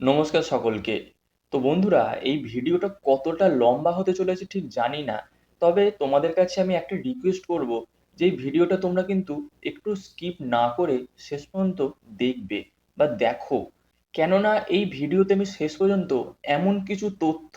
নমস্কার সকলকে। তো বন্ধুরা, এই ভিডিওটা কতটা লম্বা হতে চলেছে ঠিক জানি না, তবে তোমাদের কাছে আমি একটা রিকোয়েস্ট করব যে ভিডিওটা তোমরা কিন্তু একটু স্কিপ না করে শেষ পর্যন্ত দেখবে বা দেখো। কেননা এই ভিডিওতে আমি শেষ পর্যন্ত এমন কিছু তথ্য,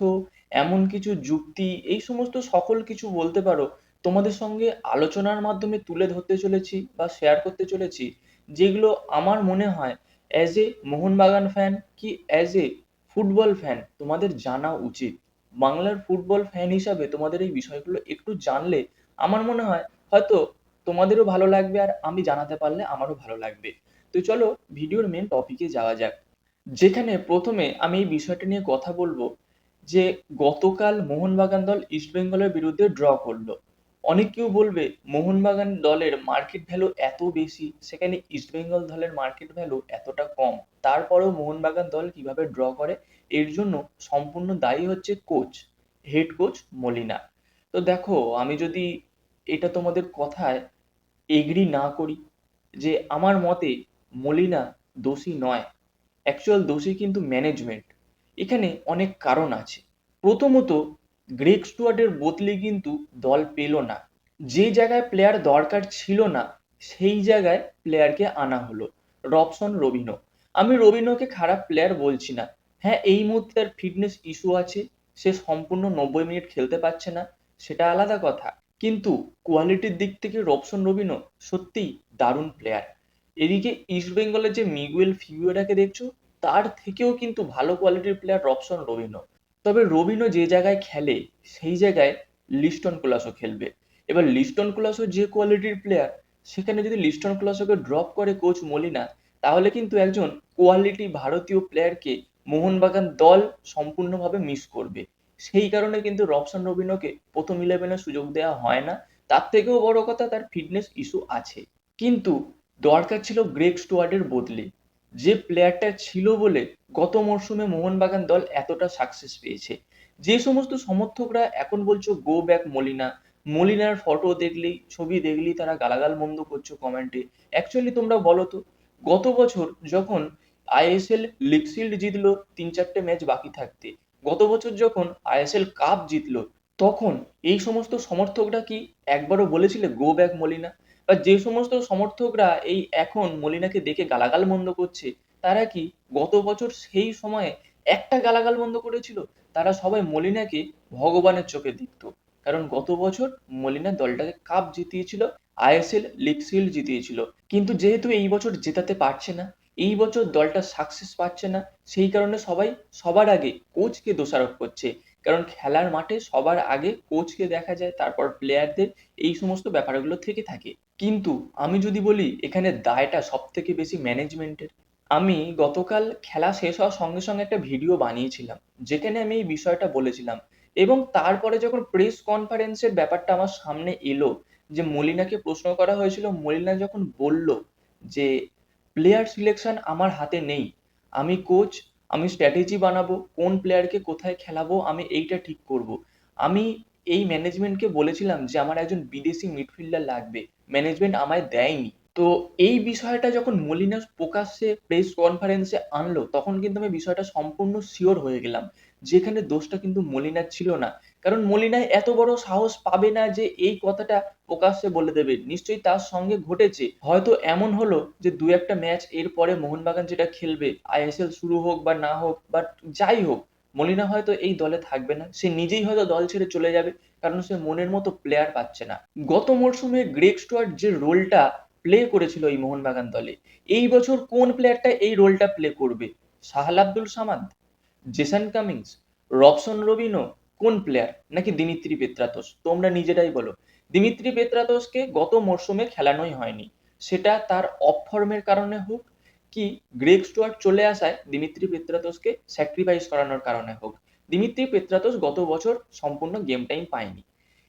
এমন কিছু যুক্তি, এই সমস্ত সকল কিছু বলতে পারো, তোমাদের সঙ্গে আলোচনার মাধ্যমে তুলে ধরতে চলেছি বা শেয়ার করতে চলেছি, যেগুলো আমার মনে হয় অ্যাজ এ মোহনবাগান ফ্যান কি অ্যাজ এ ফুটবল ফ্যান তোমাদের জানা উচিত? বাংলার ফুটবল ফ্যান হিসাবে তোমাদের এই বিষয়গুলো একটু জানলে আমার মনে হয় হয়তো তোমাদেরও ভালো লাগবে আর আমি জানাতে পারলে আমারও ভালো লাগবে। তো চলো ভিডিওর মেন টপিকে যাওয়া যাক। যেখানে প্রথমে আমি এই বিষয়টা নিয়ে কথা বলব যে গতকাল মোহনবাগান দল ইস্টবেঙ্গলের বিরুদ্ধে ড্র করল। অনেক কেউ বলবে, মোহনবাগান দলের মার্কেট ভ্যালু এত বেশি, সেখানে ইস্টবেঙ্গল দলের মার্কেট ভ্যালু এতটা কম। তারপরেও মোহনবাগান দল কীভাবে ড্র করে, এর জন্য সম্পূর্ণ দায়ী হচ্ছে কোচ হেড কোচ মলিনা। তো দেখো, আমি যদি এটা তোমাদের কথায় এগ্রি না করি, যে আমার মতে মলিনা দোষী নয় অ্যাকচুয়াল দোষী কিন্তু ম্যানেজমেন্ট এখানে অনেক কারণ আছে। প্রথমত গ্রেগ স্টুয়ার্টের বদলে কিন্তু দল পেল না। যে জায়গায় প্লেয়ার দরকার ছিল না, সেই জায়গায় প্লেয়ারকে আনা হলো, রবসন রবিনো। আমি রবিনোকে খারাপ প্লেয়ার বলছি না। হ্যাঁ এই মুহূর্তে তার ফিটনেস ইস্যু আছে, সে সম্পূর্ণ নব্বই মিনিট খেলতে পারছে না, সেটা আলাদা কথা। কিন্তু কোয়ালিটির দিক থেকে রবসন রবিনো সত্যিই দারুণ প্লেয়ার এদিকে ইস্ট বেঙ্গলের যে মিগুয়েল ফিগুয়েরাকে দেখছ, তার থেকেও কিন্তু ভালো কোয়ালিটির প্লেয়ার রবসন রবিনো। তবে রবিনো যে জায়গায় খেলে, সেই জায়গায় লিস্টন কুলাসও খেলবে। এবার লিস্টন কুলাসও যে কোয়ালিটির প্লেয়ার সেখানে যদি লিস্টন কুলাসোকে ড্রপ করে কোচ মলিনা, তাহলে কিন্তু একজন কোয়ালিটি ভারতীয় প্লেয়ারকে মোহনবাগান দল সম্পূর্ণভাবে মিস করবে। সেই কারণে কিন্তু রবসন রবিনোকে প্রথম ইলেভেনে সুযোগ দেওয়া হয় না। তার থেকেও বড় কথা, তার ফিটনেস ইস্যু আছে। কিন্তু দরকার ছিল গ্রেগ স্টুয়ার্ডের বদলে। যে প্লেয়ারটা ছিল বলে গত মরশুমে মোহনবাগান দল এতটা সাকসেস পেয়েছে। যে সমস্ত সমর্থকরা এখন বলছো গো ব্যাক মলিনা। মলিনার ফটো দেখলেই, ছবি দেখলেই তারা গালাগাল মন্দ করছ কমেন্টে অ্যাকচুয়ালি তোমরা বলো তো, গত বছর যখন আইএসএল লিগ শিল্ড জিতলো, তিন চারটে ম্যাচ বাকি থাকতে, গত বছর যখন আইএসএল কাপ জিতলো, তখন এই সমস্ত সমর্থকরা কি একবারও বলেছিলে গো ব্যাক মলিনা? যে সমস্ত সমর্থকরা এই এখন মলিনাকে দেখে গালাগাল মন্দ করছে, তারা কি গত বছর সেই সময়ে একটা গালাগাল বন্ধ করেছিল? তারা সবাই মলিনাকে ভগবানের চোখে দেখতো কারণ গত বছর মলিনা দলটাকে কাপ জিতিয়েছিল, আইএসএল লিগ শিল্ড জিতিয়েছিল। কিন্তু যেহেতু এই বছর জেতাতে পারছে না, এই বছর দলটা সাকসেস পাচ্ছে না, সেই কারণে সবাই সবার আগে কোচকে দোষারোপ করছে। কারণ খেলার মাঠে সবার আগে কোচকে দেখা যায়, তারপর প্লেয়ারদের এই সমস্ত ব্যাপারগুলো থেকে থাকে। কিন্তু আমি যদি বলি, এখানে দায়টা সব থেকে বেশি ম্যানেজমেন্টের আমি গতকাল খেলা শেষ হওয়ার সঙ্গে সঙ্গে একটা ভিডিও বানিয়েছিলাম, যেখানে আমি এই বিষয়টা বলেছিলাম। এবং তারপরে যখন প্রেস কনফারেন্সের ব্যাপারটা আমার সামনে এলো, যে মলিনাকে প্রশ্ন করা হয়েছিল, মলিনা যখন বলল যে প্লেয়ার সিলেকশন আমার হাতে নেই। আমি কোচ আমি স্ট্র্যাটেজি বানাবো, কোন প্লেয়ারকে কোথায় খেলাবো, আমি এইটা ঠিক করব। আমি এই ম্যানেজমেন্টকে বলেছিলাম যে আমার একজন বিদেশি মিডফিল্ডার লাগবে। ম্যানেজমেন্ট আমায় দেয়নি। তো এই বিষয়টা যখন মলিনাস প্রকাশ্যে প্রেস কনফারেন্সে আনলো, তখন কিন্তু আমি বিষয়টা সম্পূর্ণ শিওর হয়ে গেলাম। যেখানে দোষটা কিন্তু মলিনার ছিল না। কারণ মলিনায় এত বড় সাহস পাবে না যে এই কথাটা প্রকাশ্যে বলে দেবে। নিশ্চয়ই তার সঙ্গে ঘটেছে। হয়তো এমন হলো যে দু একটা ম্যাচ এরপরে মোহনবাগান যেটা খেলবে আইএসএল শুরু হোক বা না হোক, বা যাই হোক, মলিনা হয়তো এই দলে থাকবে না। সে নিজেই হয়তো দল ছেড়ে চলে যাবে, কারণ সে মনের মতো প্লেয়ার পাচ্ছে না। গত মরশুমে গ্রেগ স্টুয়ার্ট যে রোলটা প্লে করেছিল এই মোহনবাগান দলে, এই বছর কোন প্লেয়ারটা এই রোলটা প্লে করবে? Sahal Abdul Samad? Jason Cummings, Robson Robinho কোন প্লেয়ার নাকি দিমিত্রি পেত্রাতোস তোমরা নিজেরাই বলো। দিমিত্রি পেত্রাতোসকে গত মরশুমে খেলানোই হয়নি। সেটা তার অফ ফর্মের কারণে হোক কি গ্রেগ স্টুয়ার্ট চলে আসায় দিমিত্রি পেত্রাতোসকে স্যাক্রিফাইস করানোর কারণে হোক। দিমিত্রি পেত্রাতোস গত বছর সম্পূর্ণ গেম টাইম পায়নি।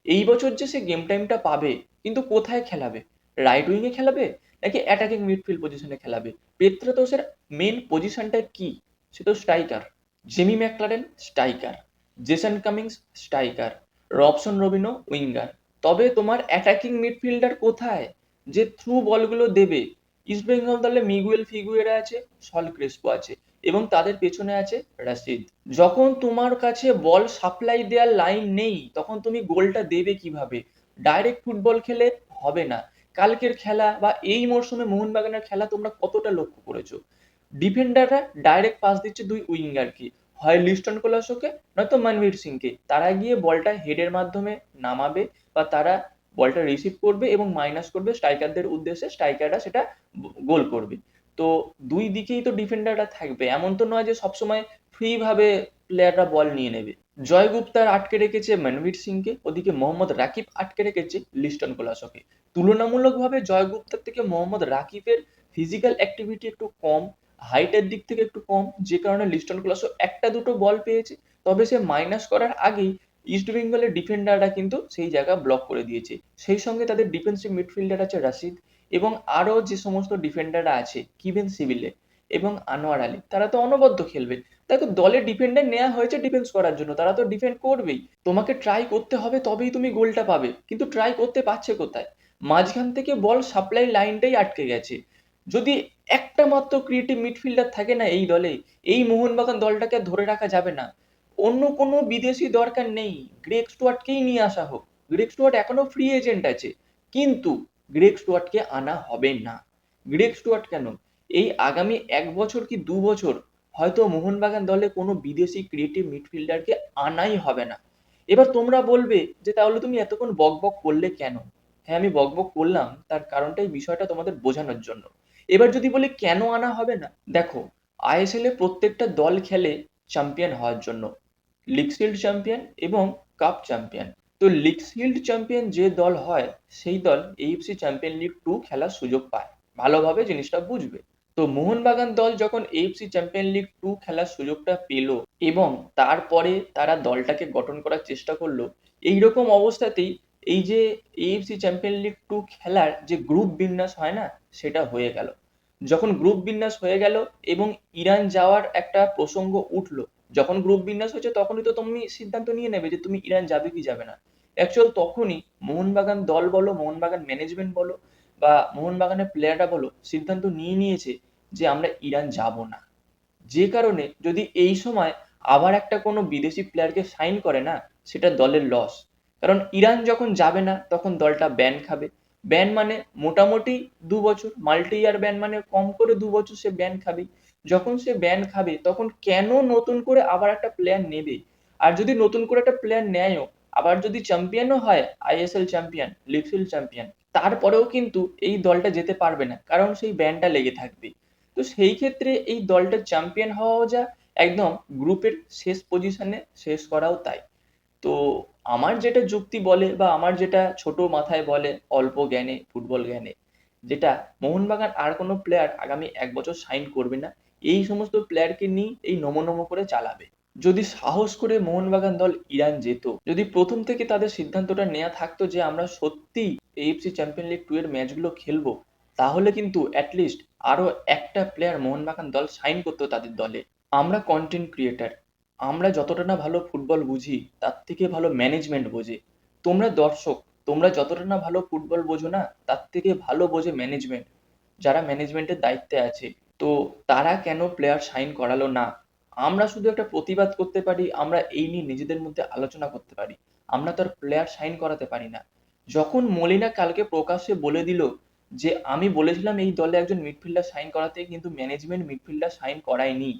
এই বছর যে সে গেম টাইমটা পাবে, কিন্তু কোথায় খেলাবে? রাইট উইংয়ে খেলাবে? নাকি অ্যাটাকিং মিডফিল্ড পজিশনে খেলাবে? পেত্রাতোসের মেন পজিশনটা কি? সে তো striker Jamie Maclaren striker Jason Cummings striker Robson Robinho winger তবে তোমার অ্যাটাকিং মিডফিল্ডার কোথায়? যে থ্রু বলগুলো দেবে। ইস্ট বেঙ্গল দলে মিগুয়েল ফিগুয়েরা আছে সল ক্রেসপো আছে এবং তাদের পেছনে আছে রাশিদ যখন তোমার কাছে বল সাপ্লাই দেওয়ার লাইন নেই, তখন তুমি গোলটা দেবে কীভাবে? ডাইরেক্ট ফুটবল খেলে হবে না। কালকের খেলা বা এই মরশুমে মোহনবাগানের খেলা তোমরা কতটা লক্ষ্য করেছ? ডিফেন্ডাররা ডাইরেক্ট পাস দিচ্ছে দুই উইঙ্গারকে হয় লিস্টন কোলাসোকে, নয়তো মনবীর সিংকে। তারা গিয়ে বলটা হেডের মাধ্যমে নামাবে বা তারা বলটা রিসিভ করবে এবং মাইনাস করবে স্ট্রাইকারদের উদ্দেশ্যে। স্ট্রাইকাররা সেটা গোল করবে। তো দুই দিকেই তো ডিফেন্ডাররা থাকবে। এমন তো নয় যে সবসময় ফ্রি ভাবে প্লেয়াররা বল নিয়ে নেবে। জয় গুপ্তার আটকে রেখেছে মনবীর সিংকে, ওদিকে মোহাম্মদ রাকিব আটকে রেখেছে লিস্টন কোলাসকে। তুলনামূলকভাবে জয় গুপ্তার থেকে মোহাম্মদ রাকিবের ফিজিক্যাল অ্যাক্টিভিটি একটু কম। হাইটের দিক থেকে একটু কম, যে কারণে লিস্টন ক্লাসও একটা দুটো বল পেয়েছে। তবে সে মাইনাস করার আগেই ইস্ট বেঙ্গলের ডিফেন্ডাররা কিন্তু সেই জায়গা ব্লক করে দিয়েছে। সেই সঙ্গে তাদের ডিফেন্সিভ মিডফিল্ডার আছে রাশিদ এবং আরও যে সমস্ত ডিফেন্ডাররা আছে কিবেন সিভিলে এবং আনোয়ার আলী, তারা তো অনবদ্য খেলবে দেখো, দলে ডিফেন্ডার নেওয়া হয়েছে ডিফেন্স করার জন্য, তারা তো ডিফেন্ড করবেই। তোমাকে ট্রাই করতে হবে, তবেই তুমি গোলটা পাবে। কিন্তু ট্রাই করতে পারছে কোথায়? মাঝখান থেকে বল সাপ্লাই লাইনটাই আটকে গেছে। যদি একটা মাত্র ক্রিয়েটিভ মিডফিল্ডার থাকে না এই দলে। এই মোহনবাগান দলটাকে ধরে রাখা যাবে না। অন্য কোনো বিদেশি দরকার নেই। গ্রেক স্টুয়ার্টকেই নিয়ে আসা হোক। গ্রেক স্টুয়ার্ট এখনও ফ্রি এজেন্ট আছে। কিন্তু গ্রেক স্টুয়ার্টকে আনা হবে না। গ্রেক স্টুয়ার্ট কেন? এই আগামী এক বছর কি দু বছর হয়তো মোহনবাগান দলে কোনো বিদেশি ক্রিয়েটিভ মিডফিল্ডারকে আনাই হবে না। এবার তোমরা বলবে যে, তাহলে তুমি এতক্ষণ বক বক করলে কেন? হ্যাঁ আমি বক বক করলাম, তার কারণটাই বিষয়টা তোমাদের বোঝানোর জন্য। এবার যদি বলি কেন আনা হবে না? দেখো আইএসএল এ প্রত্যেকটা দল খেলে চ্যাম্পিয়ন হওয়ার জন্য। লিগ শিল্ড চ্যাম্পিয়ন এবং কাপ চ্যাম্পিয়ন তো লিগ শিল্ড চ্যাম্পিয়ন যে দল হয়, সেই দল এইএফসি চ্যাম্পিয়ন লিগ টু খেলার সুযোগ পায়। ভালোভাবে জিনিসটা বুঝবে। তো মোহনবাগান দল যখন এএফসি চ্যাম্পিয়ন লিগ টু খেলার সুযোগটা পেল এবং তারপরে তারা দলটাকে গঠন করার চেষ্টা করল, এইরকম অবস্থাতেই এই যে এএফসি চ্যাম্পিয়ন লিগ টু খেলার যে গ্রুপ বিন্যাস হয় না, সেটা হয়ে গেল। যখন গ্রুপ বিন্যাস হয়ে গেল এবং ইরান যাওয়ার একটা প্রসঙ্গ উঠল, যখন গ্রুপ বিন্যাস হয়েছে তখনই তো তুমি সিদ্ধান্ত নিয়ে নেবে যে তুমি ইরান যাবে কি যাবে না। অ্যাকচুয়াল তখনই মোহনবাগান দল বলো, মোহনবাগান ম্যানেজমেন্ট বলো বা মোহনবাগানের প্লেয়াররা বলো, সিদ্ধান্ত নিয়ে নিয়েছে যে আমরা ইরান যাব না। যে কারণে যদি এই সময় আবার একটা কোনো বিদেশি প্লেয়ারকে সাইন করে না, সেটা দলের লস কারণ ইরান যখন যাবে না, তখন দলটা ব্যান খাবে। ব্যান মানে মোটামুটি দু বছর মাল্টি ইয়ার ব্যান মানে কম করে দু বছর সে ব্যান খাবে যখন সে ব্যান খাবে, তখন কেন নতুন করে আবার একটা প্লেয়ার নেবে? আর যদি নতুন করে একটা প্লেয়ার নেয়ও, আবার যদি চ্যাম্পিয়নও হয় আইএসএল চ্যাম্পিয়ন লিগফিল্ড চ্যাম্পিয়ন তারপরেও কিন্তু এই দলটা যেতে পারবে না, কারণ সেই ব্যানটা লেগে থাকবে। তো সেই ক্ষেত্রে এই দলটা চ্যাম্পিয়ন হওয়াও যা, একদম গ্রুপের শেষ পজিশনে শেষ করাও তাই। তো আমার যেটা যুক্তি বলে বা আমার যেটা ছোট মাথায় বলে অল্প জ্ঞানে, ফুটবল জ্ঞানে, যেটা মোহনবাগান আর কোনো প্লেয়ার আগামী এক বছর সাইন করবে না, এই সমস্ত প্লেয়ারকে নিয়ে এই নমো নমো করে চালাবে। যদি সাহস করে মোহনবাগান দল ইরান যেত, যদি প্রথম থেকে তাদের সিদ্ধান্তটা নেওয়া থাকতো যে আমরা সত্যি এএফসি চ্যাম্পিয়ন লিগ টু এর ম্যাচগুলো খেলব, তাহলে কিন্তু অ্যাটলিস্ট আরও একটা প্লেয়ার মোহনবাগান দল সাইন করতো তাদের দলে। আমরা কন্টেন্ট ক্রিয়েটার আমরা যতটা না ভালো ফুটবল বুঝি, তার থেকে ভালো ম্যানেজমেন্ট বোঝে। তোমরা দর্শক, তোমরা যতটা না ভালো ফুটবল বোঝো না, তার থেকে ভালো বোঝে ম্যানেজমেন্ট যারা ম্যানেজমেন্টের দায়িত্বে আছে, তো তারা কেন প্লেয়ার সাইন করালো না? আমরা শুধু একটা প্রতিবাদ করতে পারি, আমরা এই নিয়ে নিজেদের মধ্যে আলোচনা করতে পারি। আমরা তো আর প্লেয়ার সাইন করাতে পারি না। যখন মলিনা কালকে প্রকাশ্যে বলে দিল যে, আমি বলেছিলাম এই দলে একজন মিডফিল্ডার সাইন করাতে, কিন্তু ম্যানেজমেন্ট মিডফিল্ডার সাইন করায়নি।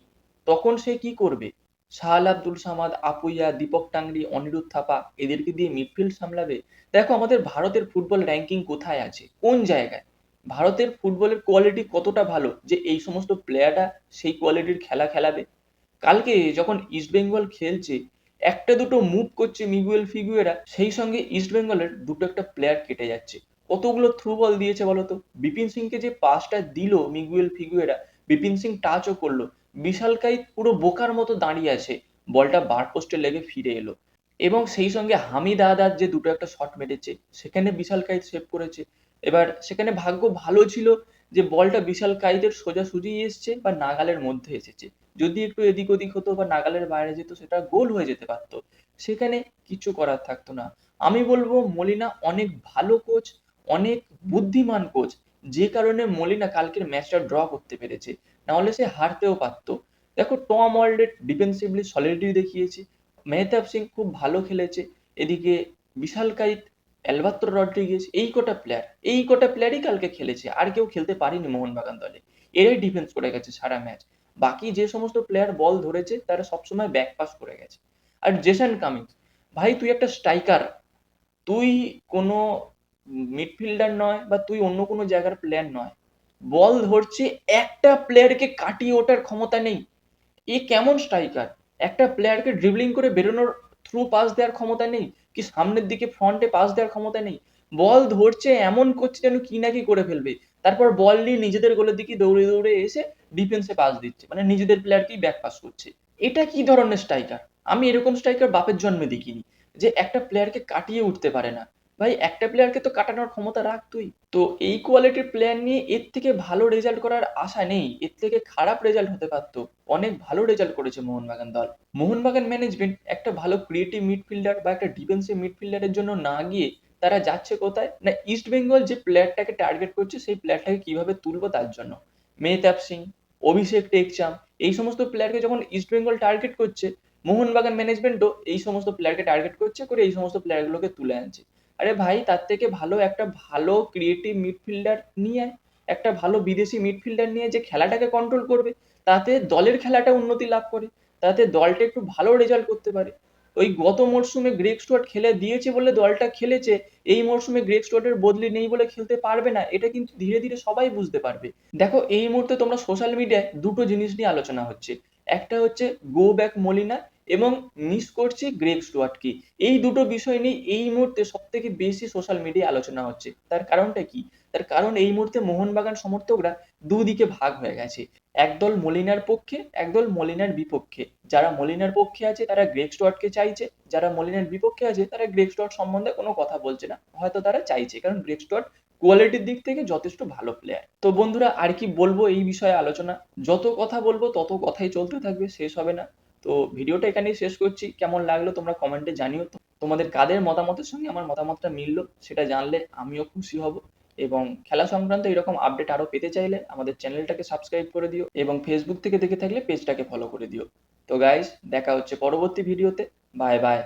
তখন সে কি করবে? শাহাল আব্দুল সামাদ, আপুইয়া, দীপক টাংরি, অনিরুদ্ধ থাপা এদেরকে দিয়ে মিডফিল্ড সামলাবে? দেখো আমাদের ভারতের ফুটবল র্যাঙ্কিং কোথায় আছে? কোন জায়গায়? ভারতের ফুটবলের কোয়ালিটি কতটা ভালো যে এই সমস্ত প্লেয়াররা সেই কোয়ালিটির খেলা খেলাবে? কালকে যখন ইস্ট বেঙ্গল খেলছে, একটা দুটো মুভ করছে মিগুয়েল ফিগুয়েরা সেই সঙ্গে ইস্ট বেঙ্গলের দুটো একটা প্লেয়ার কেটে যাচ্ছে। কতগুলো থ্রু বল দিয়েছে বলতো বিপিন সিংকে যে পাসটা দিল মিগুয়েল ফিগুয়েরা বিপিন সিং টাচও করল। বিশালকাই পুরো বোকার মতো দাঁড়িয়ে আছে। বলটা বার পোস্টে লেগে ফিরে এলো। এবং সেই সঙ্গে হামিদ আদার যে দুটো একটা শট মেরেছে, সেখানে বিশাল কাইত সেভ করেছে। এবার সেখানে ভাগ্য ভালো ছিল যে বলটা বিশাল কাইতের সোজাসুজি এসছে বা নাগালের মধ্যে এসেছে। যদি একটু এদিক ওদিক হতো বা নাগালের বাইরে যেত, সেটা গোল হয়ে যেতে পারতো। সেখানে কিছু করার থাকতো না। আমি বলব, মলিনা অনেক ভালো কোচ অনেক বুদ্ধিমান কোচ যে কারণে মলিনা কালকের ম্যাচটা ড্র করতে পেরেছে। নাহলে সে হারতেও পারতো। দেখো টম ওয়ার্ল্ডের ডিফেন্সিভলি সলিডিটি দেখিয়েছে। মেহতাব সিং খুব ভালো খেলেছে। এদিকে বিশাল কাইত অ্যালবাত্র রড্রিগেজ, এই কটা প্লেয়ার এই কটা প্লেয়ারই কালকে খেলেছে। আর কেউ খেলতে পারেনি মোহনবাগান দলে। এরাই ডিফেন্স করে গেছে সারা ম্যাচ বাকি যে সমস্ত প্লেয়ার বল ধরেছে, তারা সবসময় ব্যাক পাস করে গেছে। আর জেসন কামিংস ভাই তুই একটা স্ট্রাইকার তুই কোনো মিডফিল্ডার নয় বা তুই অন্য কোনো জায়গার প্লেয়ার নয়। বল ধরছে, একটা প্লেয়ারকে কাটিয়ে ওঠার ক্ষমতা নেই। এ কেমন স্ট্রাইকার একটা প্লেয়ারকে ড্রিবলিং করে বেরোনোর থ্রু পাস দেওয়ার ক্ষমতা নেই, কি সামনের দিকে ফ্রন্টে পাস দেওয়ার ক্ষমতা নেই। বল ধরছে, এমন করছে যেন কি না কি করে ফেলবে। তারপর বল নিয়ে নিজেদের গোলের দিকে দৌড়ে দৌড়ে এসে ডিফেন্সে পাস দিচ্ছে মানে নিজেদের প্লেয়ারকেই ব্যাক পাস করছে। এটা কি ধরনের স্ট্রাইকার আমি এরকম স্ট্রাইকার বাপের জন্মে দেখিনি, যে একটা প্লেয়ারকে কাটিয়ে উঠতে পারে না। ভাই, একটা প্লেয়ারকে তো কাটানোর ক্ষমতা রাখ তুই। তো এই কোয়ালিটির প্লেয়ার নিয়ে এর থেকে ভালো রেজাল্ট করার আশা নেই। এর থেকে খারাপ রেজাল্ট হতে পারতো। অনেক ভালো রেজাল্ট করেছে মোহনবাগান দল। মোহনবাগান ম্যানেজমেন্ট একটা ভালো ক্রিয়েটিভ মিডফিল্ডার বা একটা ডিফেন্সিভ মিডফিল্ডারের জন্য না গিয়ে তারা যাচ্ছে কোথায়? না ইস্ট বেঙ্গল যে প্লেয়ারটাকে টার্গেট করছে, সেই প্লেয়ারটাকে কীভাবে তুলবো তার জন্য? মেহতাব সিং, অভিষেক টেকচাম, এই সমস্ত প্লেয়ারকে যখন ইস্ট বেঙ্গল টার্গেট করছে, মোহনবাগান ম্যানেজমেন্টও এই সমস্ত প্লেয়ারকে টার্গেট করছে করে এই সমস্ত প্লেয়ারগুলোকে তুলে আনছে। আরে ভাই, তার থেকে ভালো একটা ভালো ক্রিয়েটিভ মিডফিল্ডার নিয়ে আয়। একটা ভালো বিদেশি মিডফিল্ডার নিয়ে যে খেলাটাকে কন্ট্রোল করবে। তাতে দলের খেলাটা উন্নতি লাভ করে। তাতে দলটা একটু ভালো রেজাল্ট করতে পারে। ওই গত মরশুমে গ্রেক স্টুয়ার্ট খেলে দিয়েছে বলে দলটা খেলেছে, এই মরশুমে গ্রেক স্টুয়ার্টের বদলি নেই বলে খেলতে পারবে না। এটা কিন্তু ধীরে ধীরে সবাই বুঝতে পারবে। দেখো, এই মুহূর্তে তোমরা সোশ্যাল মিডিয়ায় দুটো জিনিস নিয়ে আলোচনা হচ্ছে। একটা হচ্ছে গো ব্যাক মলিনা এবং মিস করছি গ্রেগ স্টুয়ার্টকে এই দুটো বিষয় নিয়ে এই মুহূর্তে সব থেকে বেশি সোশ্যাল মিডিয়ায় আলোচনা হচ্ছে। তার কারণটা কি? তার কারণ এই মুহূর্তে মোহনবাগান সমর্থকরা দুদিকে ভাগ হয়ে গেছে। একদল মলিনার পক্ষে, একদল মলিনার বিপক্ষে। যারা মলিনার পক্ষে আছে, তারা গ্রেগ স্টুয়ার্টকে চাইছে। যারা মলিনার বিপক্ষে আছে, তারা গ্রেগ স্টুয়ার্ট সম্বন্ধে কোনো কথা বলছে না। হয়তো তারা চাইছে, কারণ গ্রেগ স্টুয়ার্ট কোয়ালিটির দিক থেকে যথেষ্ট ভালো প্লেয়ার তো বন্ধুরা, আর কি বলব এই বিষয়ে আলোচনা? যত কথা বলব, তত কথাই চলতে থাকবে, শেষ হবে না। তো ভিডিওটা এখানেই শেষ করছি। কেমন লাগল তোমরা কমেন্টে জানিও। তো তোমাদের কাদের মতামতের সঙ্গে আমার মতামতটা মিললো সেটা জানলে আমিও খুশি হব। এবং খেলা সংক্রান্ত এরকম আপডেট আরও পেতে চাইলে আমাদের চ্যানেলটাকে সাবস্ক্রাইব করে দিও এবং ফেসবুক থেকে দেখে থাকলে পেজটাকে ফলো করে দিও। তো গাইজ দেখা হচ্ছে পরবর্তী ভিডিওতে বাই বাই